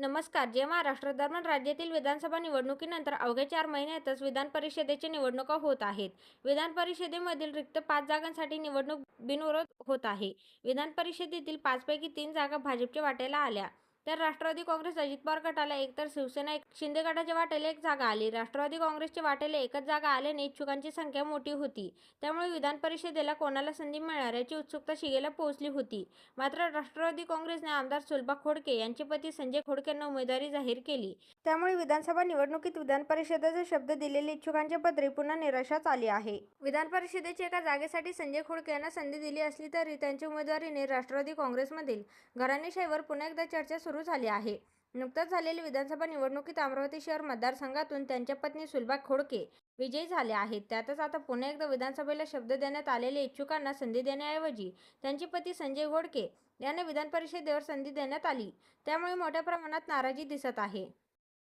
नमस्कार. जे महाराष्ट्र दरम्यान राज्यातील विधानसभा निवडणुकीनंतर अवघ्या चार महिन्यातच विधान परिषदेच्या निवडणुका होत आहेत. विधान परिषदेमधील रिक्त पाच जागांसाठी निवडणूक बिनविरोध होत आहे. विधान परिषदेतील पाचपैकी तीन जागा भाजपच्या वाट्याला आल्या. तर राष्ट्रवादी काँग्रेस अजित पवार गटाला एक तर शिवसेना एक शिंदे गटाच्या वाटेला एक जागा आली. राष्ट्रवादी काँग्रेसच्या वाटेला एकच जागा आल्याने इच्छुकांची संख्या मोठी होती. त्यामुळे विधान परिषदेला कोणाला संधी मिळणार याची उत्सुकता शिगेला पोहोचली होती. मात्र राष्ट्रवादी काँग्रेसने आमदार सुलभा खोडके यांचे पती संजय खोडकेंना उमेदवारी जाहीर केली. त्यामुळे विधानसभा निवडणुकीत विधान परिषदेचा शब्द दिलेले इच्छुकांच्या पदरी पुन्हा निराशाच आली आहे. विधान परिषदेच्या एका जागेसाठी संजय खोडके यांना संधी दिली असली तरी त्यांच्या उमेदवारीने राष्ट्रवादी काँग्रेसमधील घराणेशाहीवर पुन्हा एकदा चर्चा सुरू झाली आहे. नुकतंच झालेल्या विधानसभा निवडणुकीत अमरावती शहर मतदारसंघातून त्यांच्या पत्नी सुलभा खोडके विजयी झाल्या आहेत. त्यातच आता पुन्हा एकदा विधानसभेला शब्द देण्यात आलेल्या इच्छुकांना संधी देण्याऐवजी त्यांचे पती संजय घोडके यांना विधान परिषदेवर संधी देण्यात आली. त्यामुळे मोठ्या प्रमाणात नाराजी दिसत आहे.